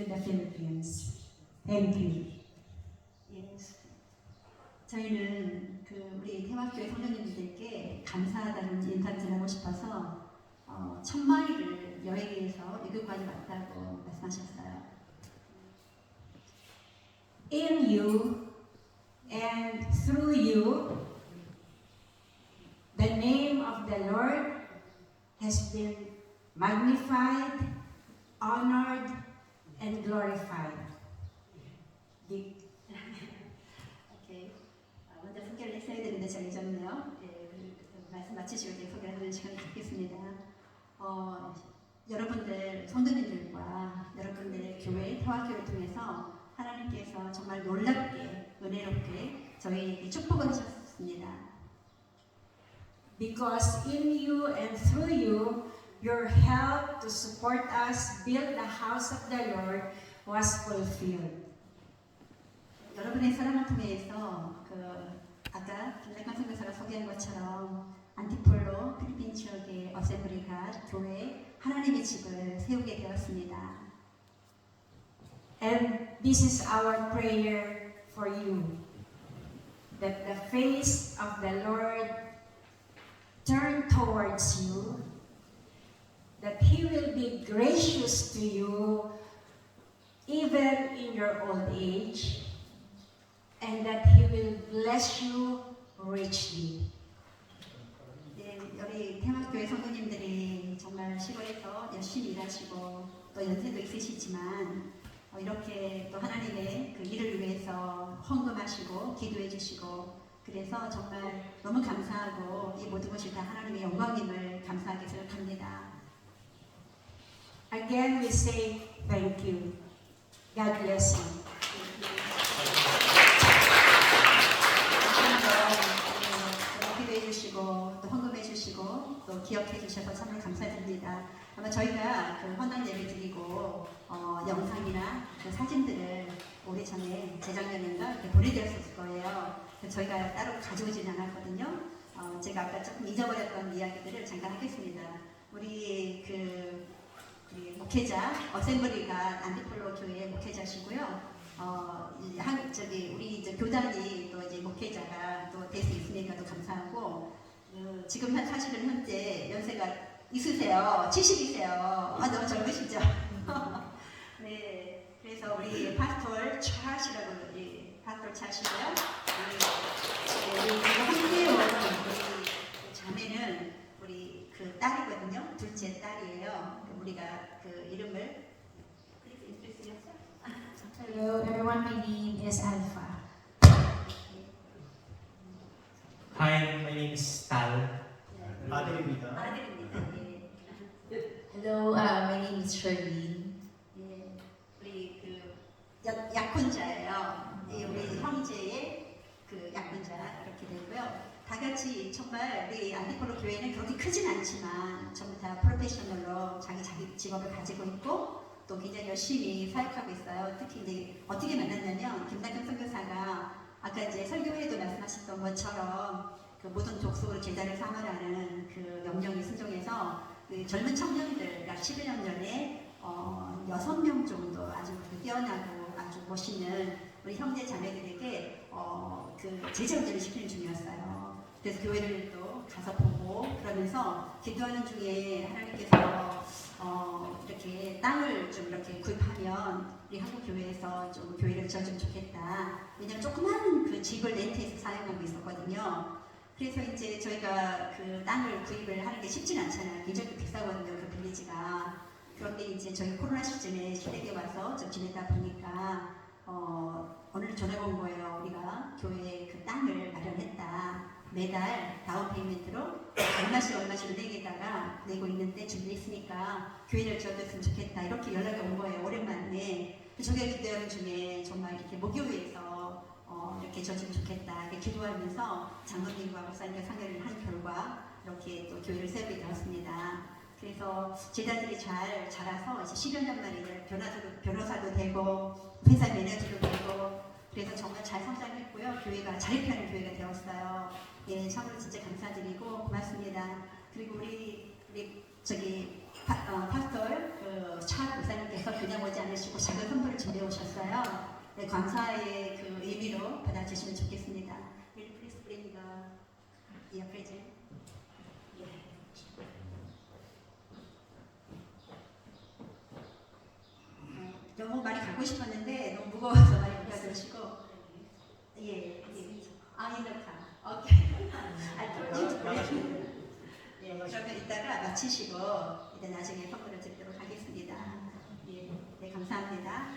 to the Philippines. Thank you. 예. 저희는 그 우리 태화교회 성도님들께 감사하다는 인사를 전하고 싶어서 어, 천 마리를 여행해서 이교까지 왔다고 말씀하셨어요. In you and through you, the name of the Lord has been magnified, honored, and glorified. Be- 오케이. 아, 먼저 소개를 했어야 되는데 잘 잊었네요. 예, 그 말씀 마치시고 이제 소개하는 시간을 갖겠습니다. 어, 여러분들 성도님들과 여러분들의 교회 태화교회를 통해서 하나님께서 정말 놀랍게 은혜롭게 저희에게 축복을 하셨습니다. Because in you and through you, your help to support us build the house of the Lord was fulfilled. 여러분의 사랑을 통해서 그 아까 김백관 선교사가 소개한 것처럼 안티폴로 필리핀 지역의 어셈블리가 교회 하나님의 집을 세우게 되었습니다. And this is our prayer for you that the face of the Lord turn towards you, that He will be gracious to you even in your old age, and that He will bless you richly. 네, 우리 태막교회 성도님들이 정말 시골에서 열심히 일하시고 또 연세도 있으시지만 어, 이렇게 또 하나님의 그 일을 위해서 헌금하시고 기도해 주시고 그래서 정말 너무 감사하고 이 모든 것이 다 하나님의 영광임을 감사하게 생각합니다. Again, we say thank you. God bless you. 주시고 또 헌금해 주시고 또 기억해 주셔서 정말 감사드립니다. 아마 저희가 그 헌당 예배 드리고 어, 영상이나 그 사진들을 오래전에 재작년인가 이렇게 보내드렸을 거예요. 그래서 저희가 따로 가져오지는 않았거든요. 어, 제가 아까 조금 잊어버렸던 이야기들을 잠깐 하겠습니다. 목회자 어셈블리가 안디폴로 교회 목회자시고요. 어, 이 한, 저기, 우리 이제 교단이 또 이제 목회자가 또 될 수 있으니까 또 감사하고, 그 지금 한 사실은 현재 연세가 있으세요. 70이세요. 아, 너무 젊으시죠? 네. 그래서 우리 파스톨 차시라고, 우리 파스톨 차시고요. 우리, 네, 우리 함께 온 우리 자매는 우리 그 딸이거든요. 둘째 딸이에요. 우리가 그 이름을, 그렇게 인트로듀스 Hello, everyone. My name is Alpha. Hi, my name is Tal. 아들입니다. 아들입니다. 예. Hello, uh, my name is Charlene. 예. 우리 그 약, 약혼자예요. 예, 우리 형제 의그 약혼자 이렇게 되고요. 다 같이 정말 우리 안디폴로 교회는 그렇게 크진 않지만 전부 다 프로페셔널로 자기 자기 직업을 가지고 있고 또 굉장히 열심히 사역하고 있어요. 특히 이제 어떻게 만났냐면 김낙현 선교사가 아까 이제 설교회도 말씀하셨던 것처럼 그 모든 족속으로 제자를 삼으라는 그 명령에 순종해서 그 젊은 청년들 약 11년 전에 어, 6명 정도 아주 그 뛰어나고 아주 멋있는 우리 형제 자매들에게 어, 그 제자운전을 시키는 중이었어요. 그래서 교회를 또 가서 보고 그러면서 기도하는 중에 하나님께서 어, 이렇게 땅을 좀 이렇게 구입하면 우리 한국 교회에서 좀 교회를 지어주면 좋겠다. 왜냐면 조그마한 그 집을 렌트해서 사용하고 있었거든요. 그래서 이제 저희가 그 땅을 구입을 하는 게 쉽진 않잖아요. 굉장히 비싸거든요. 그 빌리지가. 그런데 이제 저희 코로나 시즌에 시댁에 와서 좀 지내다 보니까 어, 오늘 전화가 온 거예요. 우리가 교회에 그 땅을 마련했다. 매달 다운 페이멘트로 얼마씩 얼마씩 은행에다가 내고 있는데 준비했으니까 교회를 지어줬으면 좋겠다. 이렇게 연락이 온 거예요. 오랜만에. 저게 기도하는 중에 정말 이렇게 목요일에서 어, 이렇게 져주면 좋겠다. 이렇게 기도하면서 장로님과 목사님과 상의를 한 결과 이렇게 또 교회를 세우게 되었습니다. 그래서 제자들이 잘 자라서 이제 10여 년 만에 변호사도, 변호사도 되고 회사 매니저도 되고 그래서 정말 잘 성장했고요. 교회가 자립하는 교회가 되었어요. 예, 참으로 진짜 감사드리고 고맙습니다. 그리고 우리 우리 저기 파, 어, 파스tor 그차 목사님께서 그냥 오지 않으시고 작은 선물을 준비해 오셨어요. 네, 감사의 그 의미로 받아주시면 좋겠습니다. Will please bring? 어, 너무 많이 갖고 싶었는데 너무 무거워서 많이 못 가져오시고 예, 예. 아, 이렇다. 오케이. 예, 그러면 이따가 마치시고 이제 나중에 선물을 드리도록 하겠습니다. 예, 네, 감사합니다.